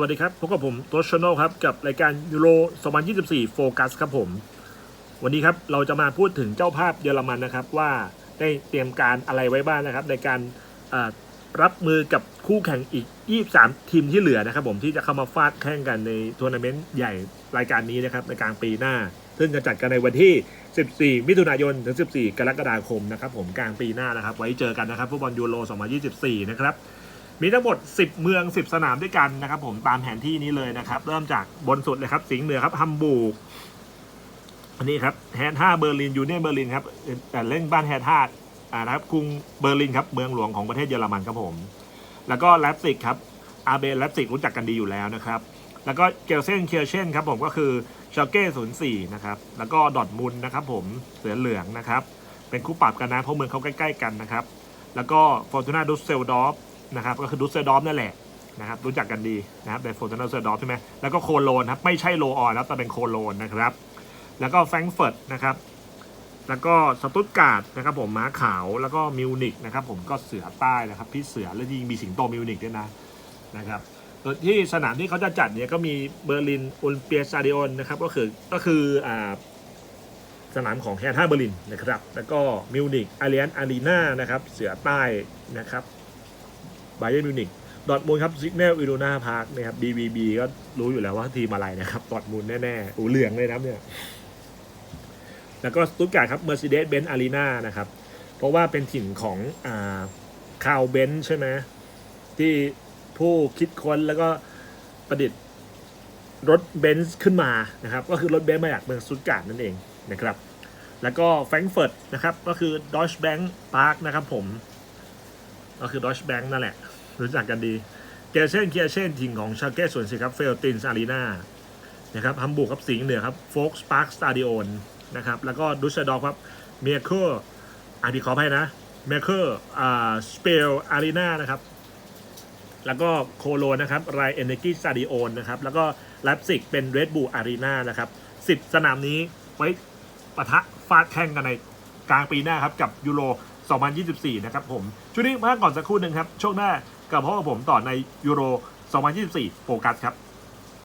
วัสดีครับพบกับผมตัวชโนครับ กับรายการยูโร 2024 โฟกัสครับผม วันนี้ครับเราจะมาพูดถึงเจ้าภาพเยอรมันนะครับ ว่าได้เตรียมการอะไรไว้บ้างนะครับ ในการรับมือกับคู่แข่งอีก 23 ทีมที่เหลือนะครับ ผมที่จะเข้ามาฟาดแข่งกันในทัวร์นาเมนต์ใหญ่รายการนี้นะครับในกลางปีหน้า ซึ่งจะจัดกันในวันที่ 14 มิถุนายนถึง 14 กรกฎาคมนะครับ ผมกลางปีหน้านะครับ ไว้เจอกันนะครับฟุตบอลยูโร 2024 นะครับ มีทั้งหมด 10 เมือง 10 สนามด้วยกันนะครับ ผมตามแผนที่นี้เลยนะครับ เริ่มจากบนสุดเลยครับ สิงห์เหนือครับฮัมบูร์กอันนี้ครับแฮนท่าเบอร์ลินยูเนียนเบอร์ลินครับแต่เล่นบ้านแฮนท่าอ่านะครับกรุงเบอร์ลินครับเมืองหลวงของประเทศเยอรมันครับผม แล้วก็แลปซิกครับอาเบนแลปซิกรู้จักกันดีอยู่แล้วนะครับ แล้วก็เกลเซนเคียเชนครับผมก็คือชาเก้ศูนย์สี่นะครับแล้วก็ดอทมุนนะครับผมเสือเหลืองนะครับเป็นคู่ปรับกันนะเพราะเมืองเขาใกล้ๆกันนะครับ แล้วก็ฟอร์ตูนาดุสเซลดอฟ นะครับก็คือดุสเซดอฟนั่นแหละนะครับรู้จักกันดีนะครับในฟอร์ตูนาดุสเซดอฟใช่ไหมแล้วก็โคโลนครับไม่ใช่โลออนนะแต่เป็นโคโลนนะครับ แล้วก็แฟรงก์เฟิร์ตนะครับแล้วก็สตุตการ์ดนะครับผมม้าขาวแล้วก็มิวนิกนะครับผมก็เสือใต้นะครับพี่เสือแล้วยิ่งมีสิงโตมิวนิกด้วยนะนะครับโดยที่สนามที่เขาจะจัดเนี่ยก็มีเบอร์ลินโอลิมเปียสตาดิออนนะครับก็คือก็คืออ่าสนามของแฮร์ท่าเบอร์ลินนะครับแล้วก็มิวนิกอารียนอารีนานะครับเสือใต้นะครับ บาเย r n มิวนิกดอทมูลครับซิกเนลอิโดนาพาร์คนะครับ BVB ก็รู้อยู่แล้วว่าทีมอะไรนะครับดอทมูลแน่ๆอูเหลืองเลยนะเนี่ยแล้วก็สตุตการ์ดครับ Mercedes Benz Arena นะครับ เพราะว่าเป็นถิ่นของอ่าคาวเบนใช่ไหมที่ผู้คิดค้นแล้วก็ประดิษฐ์รถเบนซ์ขึ้นมานะครับ ก็คือรถเบนซ์มาจากเมืองสตุตการ์ดนั่นเองนะครับ แล้วก็แฟรงก์เฟิร์ตนะครับ ก็คือดอชแบงค์พาร์คนะครับผม ก็คือดอชแบงค์นั่นแหละ รู้จักกันดีเกเช่นเกียเช่นทีมของชาเก้ส่วนสิครับเฟลตินสอารีนานะครับฮัมบูร์กครับสิงห์เหนือครับโฟกสปาร์คสตาดิโอนนะครับแล้วก็ดุสเซดอร์ฟครับเมียเคอร์อ่านผิขออภัยนะเมเคอร์อ่าสเปลอารีนานะครับแล้วก็โคโลนะครับไรเอเนกีสตาดิโอนนะครับแล้วก็ไลปซิกเป็นเรดบูอารีนานะครับ10สนามนี้ไว้ปะทะฟาดแข่งกันในกลางปีหน้าครับกับยูโร 2024 นะครับผมช่วงนี้พักก่อนสักครู่หนึ่งครับช่วงหน้ากับพ่อผมต่อในยูโร 2024 โฟกัสครับ